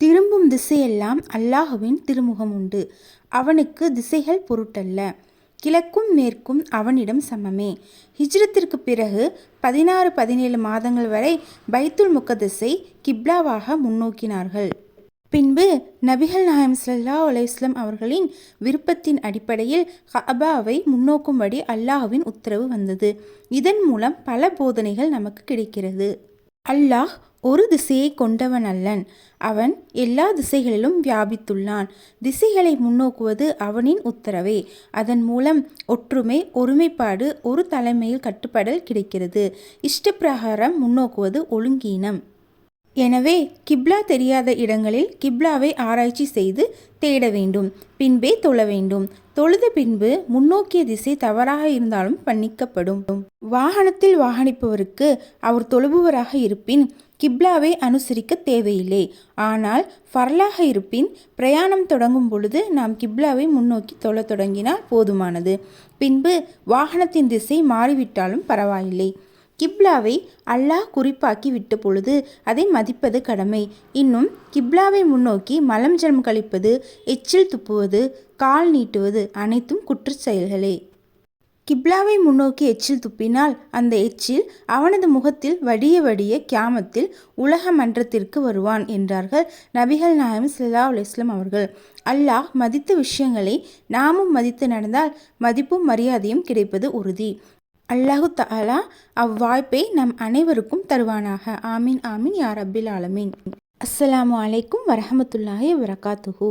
திரும்பும் திசையெல்லாம் அல்லாஹுவின் திருமுகம் உண்டு. அவனுக்கு திசைகள் பொருட்டல்ல. கிழக்கும் மேற்கும் அவனிடம் சமமே. ஹிஜ்ரத்திற்கு பிறகு பதினாறு பதினேழு மாதங்கள் வரை பைத்துல் முக்கதிசை கிப்லாவாக முன்னோக்கினார்கள். பின்பு நபிகள் நாயம் சல்லா அலைஹி அவர்களின் விருப்பத்தின் அடிப்படையில் ஹபாவை முன்னோக்கும்படி அல்லாஹுவின் உத்தரவு வந்தது. இதன் மூலம் பல போதனைகள் நமக்கு கிடைக்கிறது. அல்லாஹ் ஒரு திசையை கொண்டவன் அல்லன் அவன் எல்லா திசைகளிலும் வியாபித்துள்ளான். திசைகளை முன்னோக்குவது அவனின் உத்தரவே. அதன் மூலம் ஒற்றுமை ஒருமைப்பாடு ஒரு தலைமையில் கட்டுப்படல் கிடைக்கிறது. இஷ்டப்பிரகாரம் முன்னோக்குவது ஒழுங்கீனம். எனவே கிப்லா தெரியாத இடங்களில் கிப்லாவை ஆராய்ச்சி செய்து தேட வேண்டும் பின்பே தொழ வேண்டும். தொழுத பின்பு முன்னோக்கிய திசை தவறாக இருந்தாலும் பண்ணிக்கப்படும் வாகனத்தில் வாகனிப்பவருக்கு அவர் தொழுபவராக இருப்பின் கிப்லாவை அனுசரிக்க தேவையில்லை. ஆனால் ஃபர்லாக இருப்பின் பிரயாணம் தொடங்கும் பொழுது நாம் கிப்லாவை முன்னோக்கி தொழத் தொடங்கினால் போதுமானது. பின்பு வாகனத்தின் திசை மாறிவிட்டாலும் பரவாயில்லை. கிப்லாவை அல்லாஹ் குறிப்பாக்கி விட்ட பொழுது அதை மதிப்பது கடமை. இன்னும் கிப்லாவை முன்னோக்கி மலம் ஜலம் கழிப்பது எச்சில் துப்புவது கால் நீட்டுவது அனைத்தும் குற்றச் செயல்களே. கிப்லாவை முன்னோக்கி எச்சில் துப்பினால் அந்த எச்சில் அவனது முகத்தில் வடிய வடிய கியாமத்தில் உலக மன்றத்திற்கு வருவான் என்றார்கள் நபிகள் நாயம் ஸல்லல்லாஹு அலைஹி அவர்கள். அல்லாஹ் மதித்த விஷயங்களை நாமும் மதித்து நடந்தால் மதிப்பும் மரியாதையும் கிடைப்பது உறுதி. அல்லாஹு தாலா அவ்வாய்ப்பை நம் அனைவருக்கும் தருவானாக. ஆமீன் ஆமீன் யார் அபில் ஆலமீன். அஸ்லாம் அலைக்கும் வரஹமத்துல்லாஹி வரகாத்துஹூ